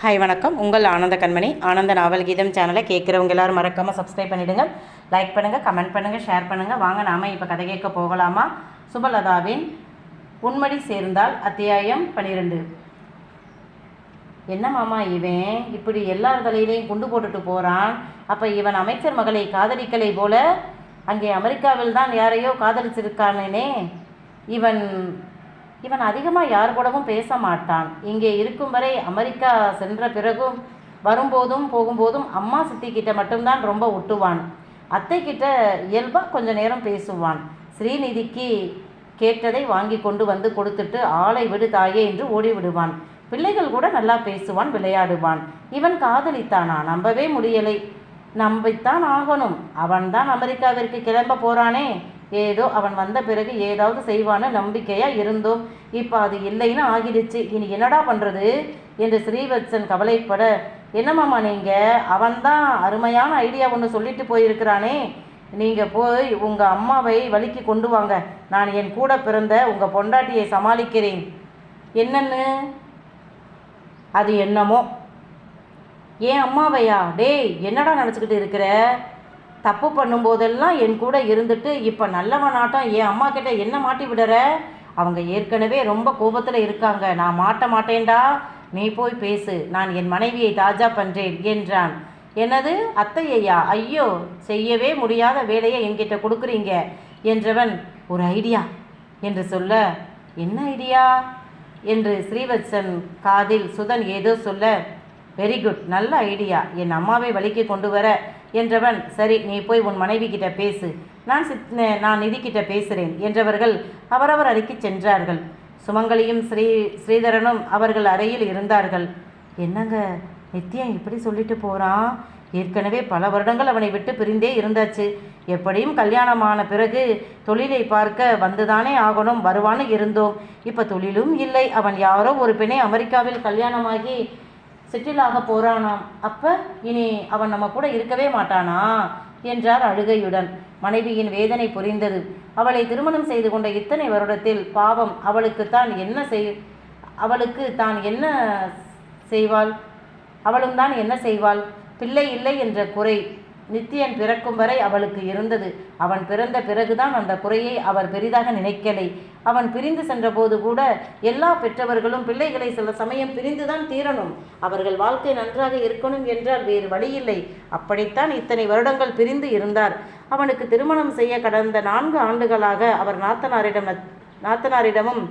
Hi வணக்கம். உங்கள் ஆனந்த கண்மணி. ஆனந்த நாவல் கீதம் சேனலை கேட்குறவங்க எல்லாரும் மறக்காமல் சப்ஸ்கிரைப் பண்ணிவிடுங்க லைக் பண்ணுங்கள் கமெண்ட் பண்ணுங்கள் ஷேர் பண்ணுங்கள் வாங்க நாம இப்போ கதை கேட்க போகலாமா? சுபலதாவின் உண்மடி சேர்ந்தால் அத்தியாயம் பன்னிரெண்டு என்ன மாமா இவன்? இப்படி எல்லார் தலையிலையும் குண்டு போட்டுட்டு போகிறான் அப்போ இவன் அமைச்சர் மகளை காதலிக்கலை போல அங்கே அமெரிக்காவில் தான் யாரையோ காதலிச்சிருக்கானே இவன் இவன் அதிகமாக யார் கூடவும் பேச மாட்டான். இங்கே இருக்கும் வரை அமெரிக்கா சென்ற பிறகும் வரும்போதும் போகும்போதும் அம்மா சித்தி கிட்ட மட்டும்தான் ரொம்ப ஒட்டுவான். அத்தை கிட்ட இயல்பாக கொஞ்ச நேரம் பேசுவான். ஸ்ரீநிதிக்கு கேட்டதை வாங்கி கொண்டு வந்து கொடுத்துட்டு ஆளை விடு தாயே என்று ஓடி விடுவான் பிள்ளைகள் கூட நல்லா பேசுவான் விளையாடுவான். இவன் காதலித்தானா? நம்பவே முடியலை. நம்பித்தான் ஆகணும். அவன்தான் அமெரிக்காவிற்கு கிளம்ப போறானே. ஏதோ அவன் வந்த பிறகு ஏதாவது செய்வான நம்பிக்கையா இருந்தோம். இப்போ அது இல்லைன்னு ஆகிடுச்சு. இனி என்னடா பண்றது? என்று ஸ்ரீவத்சன் கவலைப்பட என்னம்மாம்மா நீங்க? அவன்தான் அருமையான ஐடியா ஒன்று சொல்லிட்டு போயிருக்கிறானே. நீங்க போய் உங்க அம்மாவை வலிக்கு கொண்டு வாங்க. நான் என் கூட பிறந்த உங்க பொண்டாட்டியை சமாளிக்கிறேன். என்னன்னு? அது என்னமோ. ஏன் அம்மாவையா? டேய் என்னடா நினச்சிக்கிட்டு இருக்கிற? தப்பு பண்ணும்போதெல்லாம் என் கூட இருந்துட்டு இப்போ நல்லவனாட்டம் என் அம்மா கிட்ட என்ன மாட்டி விடுற? அவங்க ஏற்கனவே ரொம்ப கோபத்தில் இருக்காங்க. நான் மாட்ட மாட்டேன்டா. நீ போய் பேசு. நான் என் மனைவியை தாஜா பண்ணுறேன் என்றான். என்னது? அத்தையா ஐயோ செய்யவே முடியாத வேலையை என்கிட்ட கொடுக்குறீங்க என்றவன் ஒரு ஐடியா என்று சொல்ல என்ன ஐடியா? என்று ஸ்ரீவத்சன் காதில் சுதன் ஏதோ சொல்ல வெரி குட். நல்ல ஐடியா. என் அம்மாவை வழிக்கு கொண்டு வர என்றவன் சரி நீ போய் உன் மனைவி கிட்ட பேசு. நான் சித் நான் நிதிக்கிட்ட பேசுகிறேன் என்றவர்கள் அவரவர் அறைக்கு சென்றார்கள். சுமங்கலியும் ஸ்ரீ ஸ்ரீதரனும் அவர்கள் அறையில் இருந்தார்கள். என்னங்க நித்யம் இப்படி சொல்லிட்டு போகிறான் ஏற்கனவே பல வருடங்கள் அவனை விட்டு பிரிந்தே இருந்தாச்சு. எப்படியும் கல்யாணமான பிறகு தொழிலை பார்க்க வந்துதானே ஆகணும் வருவான்னு இருந்தோம். இப்போ தொழிலும் இல்லை. அவன் யாரோ ஒரு பெண்ணை அமெரிக்காவில் கல்யாணமாகி செட்டிலாக ஆக போறானாம். அப்ப இனி அவன் நம்ம கூட இருக்கவே மாட்டானா? என்றார் அழுகையுடன். மனைவியின் வேதனை புரிந்தது. அவளை திருமணம் செய்து கொண்ட இத்தனை வருடத்தில் பாவம் அவளுக்கு தான் என்ன செய் அவளுக்கு தான் என்ன செய்வாள்? அவளும் தான் என்ன செய்வாள்? பிள்ளை இல்லை என்ற குறை நித்தியன் பிறக்கும் வரை அவளுக்கு இருந்தது. அவன் பிறந்த பிறகுதான் அந்த குறையை அவர் பெரிதாக நினைக்கலை. அவன் பிரிந்து சென்றபோது கூட எல்லா பெற்றவர்களும் பிள்ளைகளை சில சமயம் பிரிந்துதான் தீரணும். அவர்கள் வாழ்க்கை நன்றாக இருக்கணும் என்றால் வேறு வழியில்லை. அப்படித்தான் இத்தனை வருடங்கள் பிரிந்து இருந்தார். அவனுக்கு திருமணம் செய்ய கடந்த நான்கு ஆண்டுகளாக அவர் நாத்தனாரிடம் நாத்தனாரிடமும்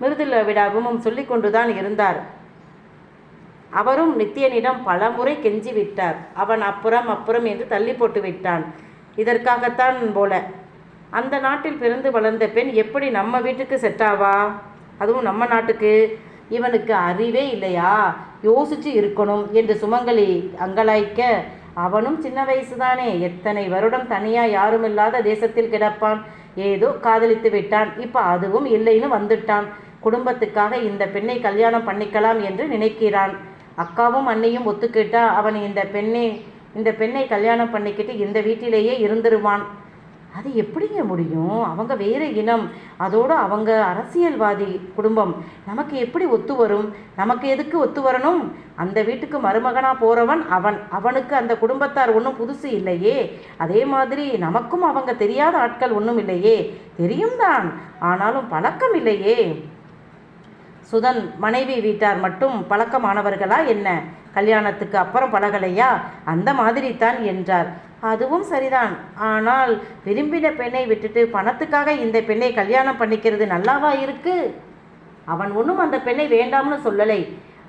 மிருதுல விடாவும் சொல்லிக்கொண்டுதான் இருந்தார். அவரும் நித்தியனிடம் பலமுறை கெஞ்சி விட்டார் அவன் அப்புறம் அப்புறம் என்று தள்ளி போட்டு விட்டான். இதற்காகத்தான் போல. அந்த நாட்டில் பிறந்து வளர்ந்த பெண் எப்படி நம்ம வீட்டுக்கு செட்டாவா? அதுவும் நம்ம நாட்டுக்கு. இவனுக்கு அறிவே இல்லையா? யோசிச்சு இருக்கணும் என்று சுமங்கலி அங்கலாய்க்க அவனும் சின்ன வயசுதானே. எத்தனை வருடம் தனியா யாரும் இல்லாத தேசத்தில் கிடப்பான். ஏதோ காதலித்து விட்டான். இப்போ அதுவும் இல்லைன்னு வந்துட்டான். குடும்பத்துக்காக இந்த பெண்ணை கல்யாணம் பண்ணிக்கலாம் என்று நினைக்கிறான். அக்காவும் அண்ணியும் ஒத்துக்கிட்டா அவன் இந்த பெண்ணை இந்த பெண்ணை கல்யாணம் பண்ணிக்கிட்டு இந்த வீட்டிலேயே இருந்துருவான். அது எப்படிங்க முடியும்? அவங்க வேறு இனம். அதோடு அவங்க அரசியல்வாதி குடும்பம். நமக்கு எப்படி ஒத்து வரும்? நமக்கு எதுக்கு ஒத்து வரணும்? அந்த வீட்டுக்கு மருமகனாக போகிறவன் அவன். அவனுக்கு அந்த குடும்பத்தார் ஒன்றும் புதுசு இல்லையே. அதே மாதிரி நமக்கும் அவங்க தெரியாத ஆட்கள் ஒன்றும் இல்லையே. தெரியும் தான். ஆனாலும் பழக்கம் இல்லையே. சுதன் மனைவி வீட்டார் மட்டும் பழக்கமானவர்களா என்ன? கல்யாணத்துக்கு அப்புறம் பழகலையா? அந்த மாதிரி தான் என்றார். அதுவும் சரிதான். ஆனால் விரும்பின பெண்ணை விட்டுட்டு பணத்துக்காக இந்த பெண்ணை கல்யாணம் பண்ணிக்கிறது நல்லாவா இருக்கு? அவன் ஒன்றும் அந்த பெண்ணை வேண்டாம்னு சொல்லலை.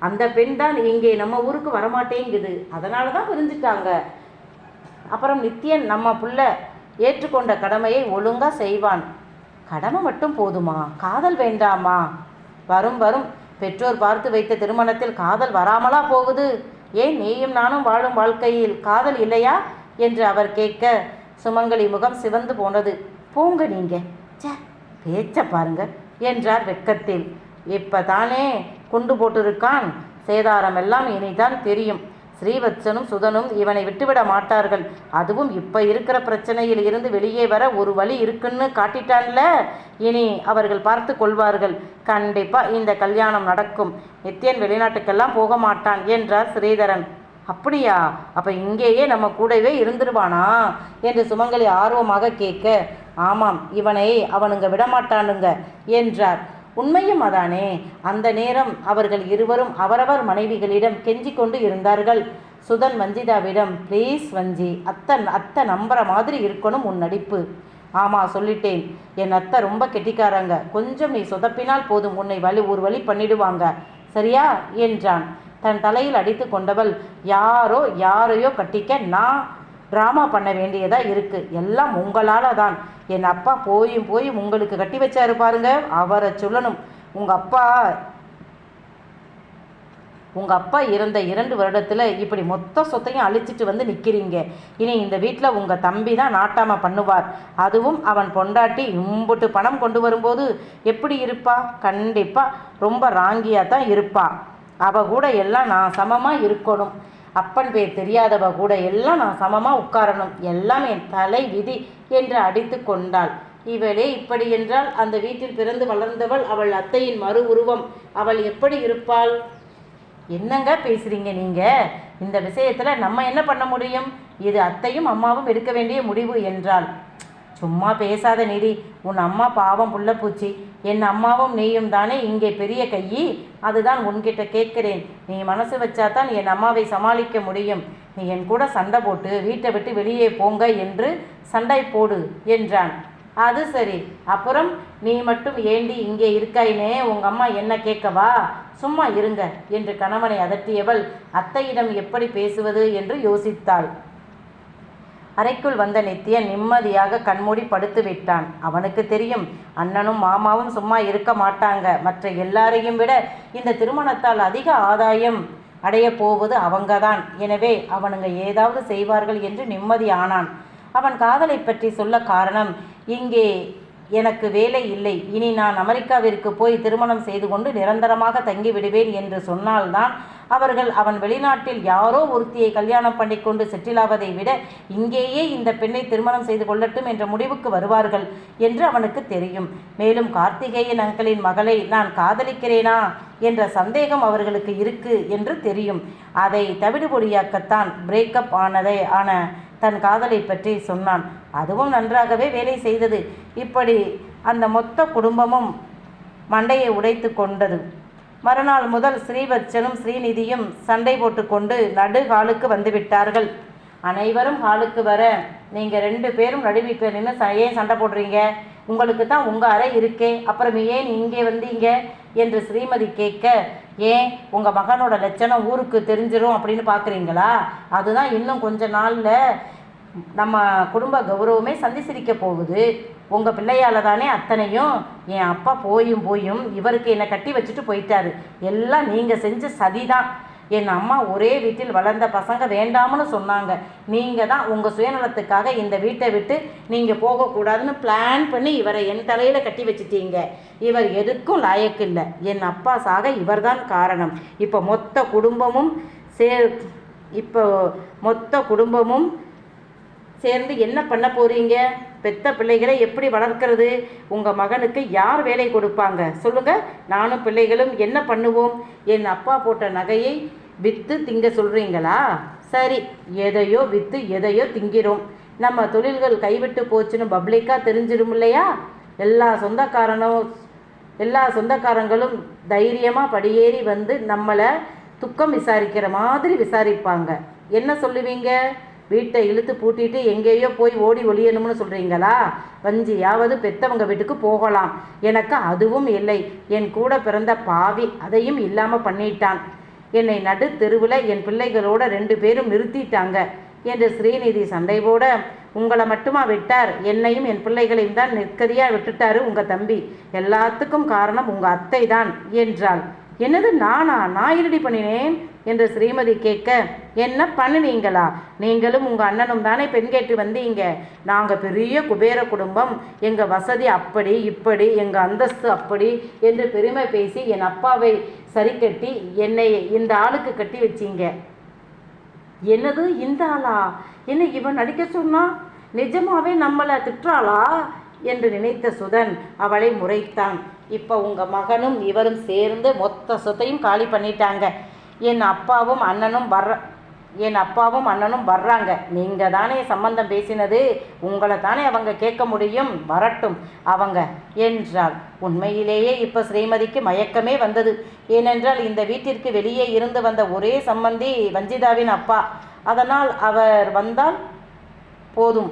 அந்த பெண் தான் இங்கே நம்ம ஊருக்கு வரமாட்டேங்குது. அதனால தான் பிரிஞ்சுட்டாங்க அப்புறம் நித்யன் நம்ம புள்ள ஏற்றுக்கொண்ட கடமையை ஒழுங்காக செய்வான். கடமை மட்டும் போதுமா? காதல் வேண்டாமா? வரும் வரும். பெற்றோர் பார்த்து வைத்த திருமணத்தில் காதல் வராமலா போகுது? ஏன் நீயும் நானும் வாழும் வாழ்க்கையில் காதல் இல்லையா? என்று அவர் கேட்க சுமங்கலி முகம் சிவந்து போனது. போங்க நீங்க. ச்சே பேச்ச பாருங்க என்றார் வெக்கத்தில். இப்போ தானே குண்டு போட்டிருக்கான். சேதாரம் எல்லாம் இனிதான் தெரியும். ஸ்ரீவத்சனும் சுதனும் இவனை விட்டுவிட மாட்டார்கள். அதுவும் இப்போ இருக்கிற பிரச்சனையில் இருந்து வெளியே வர ஒரு வழி இருக்குன்னு காட்டிட்டான்ல. இனி அவர்கள் பார்த்து கொள்வார்கள். கண்டிப்பாக இந்த கல்யாணம் நடக்கும். நித்யன் வெளிநாட்டுக்கெல்லாம் போக மாட்டான் என்றார் ஸ்ரீதரன். அப்படியா? அப்போ இங்கேயே நம்ம கூடவே இருந்துருவானா? என்று சுமங்கலி ஆர்வமாக கேட்க ஆமாம் இவனை அவனுங்க விடமாட்டானுங்க என்றார். உண்மையும் அதானே? அந்த நேரம் அவர்கள் இருவரும் அவரவர் மனைவிகளிடம் கெஞ்சி கொண்டு இருந்தார்கள். சுதன் வஞ்சிதாவிடம் ப்ளீஸ் வஞ்சி அத்தை அத்தை நம்புற மாதிரி இருக்கணும் உன் நடிப்பு. ஆமாம் சொல்லிட்டேன். என் அத்தை ரொம்ப கெட்டிக்காரங்க. கொஞ்சம் நீ சொதப்பினால் போதும். உன்னை வழி ஒரு வழி பண்ணிடுவாங்க. சரியா? என்றான். தன் தலையில் அடித்து கொண்டவள் யாரோ யாரையோ கட்டிக்க நான் ட்ராமா பண்ண வேண்டியதாக இருக்குது எல்லாம் உங்களால் தான் என் அப்பா போயும் போய் உங்களுக்கு கட்டி வச்சாரு பாருங்க. அவரை சொல்லணும். உங்கள் அப்பா உங்கள் அப்பா இறந்த இரண்டு வருடத்தில் இப்படி மொத்த சொத்தையும் அழிச்சிட்டு வந்து நிற்கிறீங்க இனி இந்த வீட்டில் உங்கள் தம்பி தான் நாட்டாமல் பண்ணுவார். அதுவும் அவன் பொண்டாட்டி இம்புட்டு பணம் கொண்டு வரும்போது எப்படி இருப்பா? கண்டிப்பாக ரொம்ப ராங்கியாக தான் இருப்பா. அவ கூட எல்லாம் நான் சமமாக இருக்கணும். அப்பன் பேர் தெரியாதவ கூட எல்லாம் நான் சமமாக உட்காரணும். எல்லாம் என் தலை விதி என்று அடித்து கொண்டாள். இவளே இப்படி என்றால் அந்த வீட்டில் பிறந்து வளர்ந்தவள் அவள் அத்தையின் மறு உருவம். அவள் எப்படி இருப்பாள்? என்னங்க பேசுறீங்க நீங்க? இந்த விஷயத்துல நம்ம என்ன பண்ண முடியும்? இது அத்தையும் அம்மாவும் எடுக்க வேண்டிய முடிவு என்றாள். சும்மா பேசாத நிதி. உன் அம்மா பாவம் புள்ள பூச்சி. என் அம்மாவும் நீயும் தானே இங்கே பெரிய கையி. அதுதான் உன்கிட்ட கேட்கிறேன். நீ மனசு வச்சாதான் என் அம்மாவை சமாளிக்க முடியும். நீ என் கூட சண்டை போட்டு வீட்டை விட்டு வெளியே போங்க என்று சண்டை போடு என்றான். அது சரி. அப்புறம் நீ மட்டும் ஏண்டி இங்கே இருக்காயினே? உங்க அம்மா என்ன கேட்கவா? சும்மா இருங்க என்று கணவனை அதட்டியவள் அத்தையிடம் எப்படி பேசுவது என்று யோசித்தாள். அறைக்குள் வந்த நித்யன் நிம்மதியாக கண்மூடி படுத்து விட்டான். அவனுக்கு தெரியும் அண்ணனும் மாமாவும் சும்மா இருக்க மாட்டாங்க. மற்ற எல்லாரையும் விட இந்த திருமணத்தால் அதிக ஆதாயம் அடைய போவது அவங்கதான். எனவே அவனுங்க ஏதாவது செய்வார்கள் என்று நிம்மதியானான் அவன் காதலை பற்றி சொல்ல காரணம் இங்கே எனக்கு வேலை இல்லை. இனி நான் அமெரிக்காவிற்கு போய் திருமணம் செய்து கொண்டு நிரந்தரமாக தங்கிவிடுவேன் என்று சொன்னால்தான் அவர்கள் அவன் வெளிநாட்டில் யாரோ ஒருத்தியை கல்யாணம் பண்ணிக்கொண்டு செட்டிலாவதை விட இங்கேயே இந்த பெண்ணை திருமணம் செய்து கொள்ளட்டும் என்ற முடிவுக்கு வருவார்கள் என்று அவனுக்கு தெரியும். மேலும் கார்த்திகேயன் அங்கிளின் மகளை நான் காதலிக்கிறேனா என்ற சந்தேகம் அவர்களுக்கு இருக்கு என்று தெரியும். அதை தவிடுபொடியாக்கத்தான் பிரேக்கப் ஆனதை ஆன தன் காதலை பற்றி சொன்னான். அதுவும் நன்றாகவே வேலை செய்தது. இப்படி அந்த மொத்த குடும்பமும் மண்டையை உடைத்து கொண்டது. மறுநாள் முதல் ஸ்ரீபச்சனும் ஸ்ரீநிதியும் சண்டை போட்டுக்கொண்டு நடு ஹாலுக்கு வந்து விட்டார்கள். அனைவரும் ஹாலுக்கு வர நீங்கள் ரெண்டு பேரும் நடுவீட்டில் நின்று ஏன் சண்டை போடுறீங்க? உங்களுக்கு தான் உங்கள் அறை இருக்கே. அப்புறம் ஏன் இங்கே வந்தீங்க? என்று ஸ்ரீமதி கேட்க ஏன் உங்கள் மகனோட லட்சணம் ஊருக்கு தெரிஞ்சிடும் அப்படின்னு பார்க்குறீங்களா? அதுதான் இன்னும் கொஞ்ச நாளில் நம்ம குடும்ப கௌரவமே சந்தி சிரிக்க போகுது. உங்கள் பிள்ளையால் தானே அத்தனையும் என் அப்பா போயும் போயும் இவருக்கு என்னை கட்டி வச்சுட்டு போயிட்டாரு. எல்லாம் நீங்கள் செஞ்ச சதிதான். என் அம்மா ஒரே வீட்டில் வளர்ந்த பசங்க வேண்டாம்னு சொன்னாங்க. நீங்கள் தான் உங்கள் சுயநலத்துக்காக இந்த வீட்டை விட்டு நீங்கள் போகக்கூடாதுன்னு பிளான் பண்ணி இவரை என் தலையில் கட்டி வச்சிட்டீங்க. இவர் எதுக்கும் லாயக்கு இல்லை. என் அப்பா சாக இவர்தான் காரணம். இப்போ மொத்த குடும்பமும் சே இப்போ மொத்த குடும்பமும் சேர்ந்து என்ன பண்ண போகிறீங்க பெத்த பிள்ளைகளை எப்படி வளர்க்கிறது? உங்கள் மகனுக்கு யார் வேலை கொடுப்பாங்க? சொல்லுங்கள் நானும் பிள்ளைகளும் என்ன பண்ணுவோம்? என் அப்பா போட்ட நகையை விற்று திங்க சொல்கிறீங்களா சரி எதையோ விற்று எதையோ திங்கிறோம். நம்ம தொழில்கள் கைவிட்டு போச்சுன்னு பப்ளிக்காக தெரிஞ்சிடும் இல்லையா? எல்லா சொந்தக்காரனும் எல்லா சொந்தக்காரங்களும் தைரியமாக படியேறி வந்து நம்மளை துக்கம் விசாரிக்கிற மாதிரி விசாரிப்பாங்க. என்ன சொல்லுவீங்க? வீட்டை இழுத்து பூட்டிட்டு எங்கேயோ போய் ஓடி ஒளியணும்னு சொல்கிறீங்களா வஞ்சியாவது பெத்தவங்க வீட்டுக்கு போகலாம். எனக்கு அதுவும் இல்லை. என் கூட பிறந்த பாவி அதையும் இல்லாமல் பண்ணிட்டான். என்னை நடு தெருவில் என் பிள்ளைகளோட ரெண்டு பேரும் நிறுத்திட்டாங்க என்று ஸ்ரீநிதி சண்டை போட உங்களை மட்டுமா விட்டார்? என்னையும் என் பிள்ளைகளையும் தான் நெற்கதியாக விட்டுட்டாரு உங்கள் தம்பி. எல்லாத்துக்கும் காரணம் உங்கள் அத்தை தான் என்றாள். என்னது நானா? நான் இருடி பண்ணினேன்? என்று ஸ்ரீமதி கேட்க என்ன பண்ணுனீங்களா? நீங்களும் உங்கள் அண்ணனும் தானே பெண் கேட்டு வந்தீங்க? நாங்கள் பெரிய குபேர குடும்பம். எங்கள் வசதி அப்படி இப்படி எங்கள் அந்தஸ்து அப்படி என்று பெருமை பேசி என் அப்பாவை சரி கட்டி என்னை இந்த ஆளுக்கு கட்டி வச்சீங்க. என்னது இந்த ஆளா? என்ன இவன் நடிக்க சொன்னா? நிஜமாவே நம்மளை திட்டுறாளா? என்று நினைத்த சுதன் அவளை முறைத்தான். இப்போ உங்கள் மகனும் இவரும் சேர்ந்து மொத்த சொத்தையும் காலி பண்ணிட்டாங்க. என் அப்பாவும் அண்ணனும் வர்ற என் அப்பாவும் அண்ணனும் வர்றாங்க. நீங்கள் தானே சம்பந்தம் பேசினது உங்களை தானே அவங்க கேட்க முடியும் வரட்டும் அவங்க. என்றாள். உண்மையிலேயே இப்போ ஸ்ரீமதிக்கு மயக்கமே வந்தது. ஏனென்றால் இந்த வீட்டிற்கு வெளியே இருந்து வந்த ஒரே சம்பந்தி வஞ்சிதாவின் அப்பா. அதனால் அவர் வந்தால் போதும்.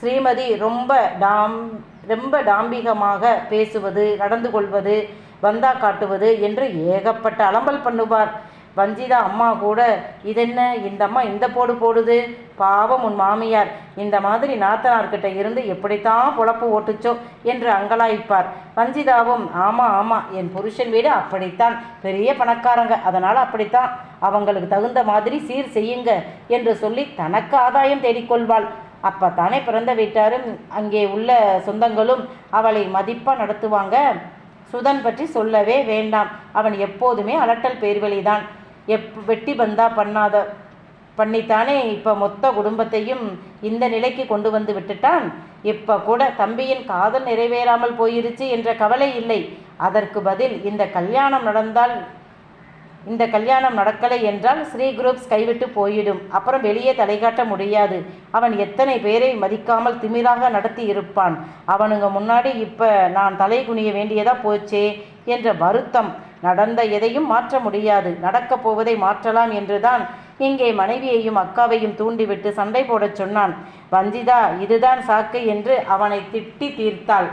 ஸ்ரீமதி ரொம்ப டாம் ரொம்ப டாம்பிகமாக பேசுவது நடந்து கொள்வது வந்தா காட்டுவது என்று ஏகப்பட்ட அலம்பல் பண்ணுவார். வஞ்சிதா அம்மா கூட இதென்ன? இந்த அம்மா இந்த போடு போடுது. பாவம் உன் மாமியார். இந்த மாதிரி நாத்தனார்கிட்ட இருந்து எப்படித்தான் பொழப்பு ஓட்டுச்சோ? என்று அங்கலாய்ப்பார். வஞ்சிதாவும் ஆமாம் ஆமாம் என் புருஷன் வீடு அப்படித்தான். பெரிய பணக்காரங்க. அதனால் அப்படித்தான். அவங்களுக்கு தகுந்த மாதிரி சீர் செய்யுங்க என்று சொல்லி தனக்கு ஆதாயம் தேடிக்கொள்வாள். அப்பத்தானே பிறந்த வீட்டாரும் அங்கே உள்ள சொந்தங்களும் அவளை மதிப்பாக நடத்துவாங்க. சுதன் பற்றி சொல்லவே வேண்டாம். அவன் எப்போதுமே அலட்டல் பேர்வழிதான். எப் வெட்டி பந்தா பண்ணாத பண்ணித்தானே இப்போ மொத்த குடும்பத்தையும் இந்த நிலைக்கு கொண்டு வந்து விட்டுட்டான்? இப்போ கூட தம்பியின் காதல் நிறைவேறாமல் போயிருச்சு என்ற கவலை இல்லை. அதற்கு பதில் இந்த கல்யாணம் நடந்தால் இந்த கல்யாணம் நடக்கலை என்றால் ஸ்ரீ குரூப்ஸ் கைவிட்டு போயிடும். அப்புறம் வெளியே தலை காட்ட முடியாது. அவன் எத்தனை பேரை மதிக்காமல் திமிராக நடத்தி இருப்பான் அவனுங்க முன்னாடி இப்போ நான் தலை குனிய வேண்டியதா போச்சே என்ற வருத்தம். நடந்த எதையும் மாற்ற முடியாது. நடக்கப் போவதை மாற்றலாம் என்றுதான் இங்கே மனைவியையும் அக்காவையும் தூண்டிவிட்டு சண்டை போடச் சொன்னான். வஞ்சிதா இதுதான் சாக்கு என்று அவனை திட்டி தீர்த்தாள்.